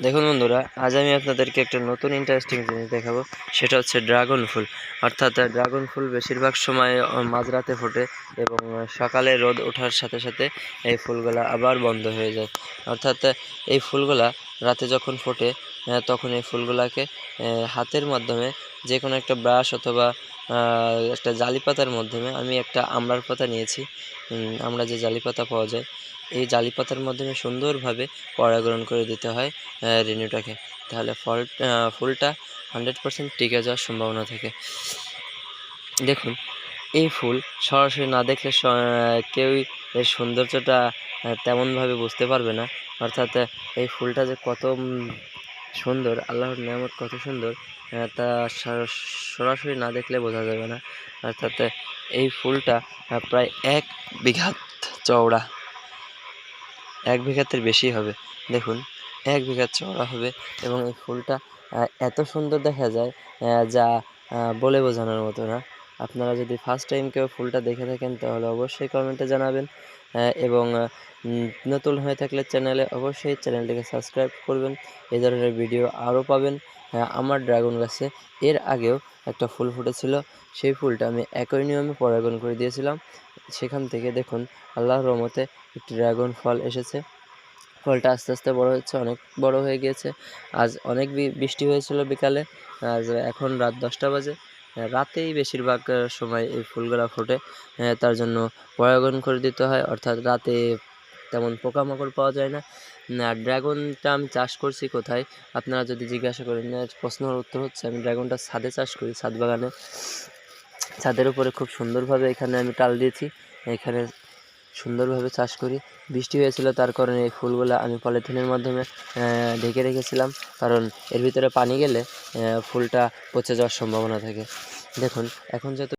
দেখুন বন্ধুরা, আজ আমি আপনাদেরকে একটা নতুন ইন্টারেস্টিং জিনিস দেখাবো, সেটা হচ্ছে ড্রাগন ফুল। অর্থাৎ ড্রাগন ফুল বেশিরভাগ সময় মাঝরাতে ফোটে এবং সকালে রোদ ওঠার সাথে সাথে এই ফুলগুলা আবার বন্ধ হয়ে যায়। অর্থাৎ এই ফুলগুলা রাতে যখন ফোটে তখন এই ফুলগুলাকে হাতের মাধ্যমে যে কোনো একটা ব্রাশ অথবা একটা জালি পাতার মাধ্যমে আমি একটা আমড়ার পাতা নিয়েছি। আমরা যে জালি পাতা পাওয়া যায় এই জালি পাতার মাধ্যমে সুন্দরভাবে পরাগরণ করে দিতে হয় আহ, রেণুটাকে। তাহলে ফল ফুলটা হান্ড্রেড পার্সেন্ট টিকে যাওয়ার সম্ভাবনা থাকে। দেখুন এই ফুল সরাসরি না দেখলে কেউই এর সৌন্দর্যটা তেমনভাবে বুঝতে পারবে না। অর্থাৎ এই ফুলটা যে কত সুন্দর, আল্লাহর নিয়ামত কত সুন্দর তা সরাসরি না দেখলে বোঝা যাবে না। অর্থাৎ এই ফুলটা প্রায় এক বিঘাত চওড়া। এক বিঘাতের বেশি হবে। দেখুন, এক বিঘাত চওড়া হবে এবং এই ফুলটা এত সুন্দর দেখা যায় যা বলে বোঝানোর মতো না। আপনারা যদি ফার্স্ট টাইম কেউ ফুলটা দেখে থাকেন তাহলে অবশ্যই কমেন্টে জানাবেন। আহ, এবং নতুন হয়ে থাকলে চ্যানেলে অবশ্যই চ্যানেলটিকে সাবস্ক্রাইব করবেন। এই ধরনের ভিডিও আরও পাবেন। আহ, আমার ড্রাগন গাছে এর আগেও একটা ফুল ফুটেছিল। সেই ফুলটা আমি একই নিয়মে পরাগণ করে দিয়েছিলাম। সেখান থেকে দেখুন আল্লাহর রহমতে একটি ড্রাগন ফল এসেছে। ফলটা আস্তে আস্তে বড় হচ্ছে অনেক বড় হয়ে গিয়েছে। আজ অনেক বৃষ্টি হয়েছিল বিকালে। আজ এখন রাত দশটা বাজে। রাতেই বেশিরভাগ সময় এই ফুলগুলা ফোটে। তার জন্য পরাগন করে দিতে হয়। অর্থাৎ রাতে তেমন পোকামাকড় পাওয়া যায় না। আর ড্রাগনটা আমি চাষ করছি কোথায়? আপনারা যদি জিজ্ঞাসা করেন প্রশ্নের উত্তর হচ্ছে, আমি ড্রাগনটা ছাদে চাষ করি, ছাদ বাগানে। ছাদের উপরে খুব সুন্দরভাবে এখানে আমি টাল দিয়েছি। এখানে সুন্দরভাবে চাষ করি। বৃষ্টি হয়েছিল, তার কারণে এই ফুলগুলো আমি পলিথিনের মাধ্যমে ঢেকে রেখেছিলাম। কারণ এর ভিতরে পানি গেলে ফুলটা পচে যাওয়ার সম্ভাবনা থাকে। দেখুন, এখন যত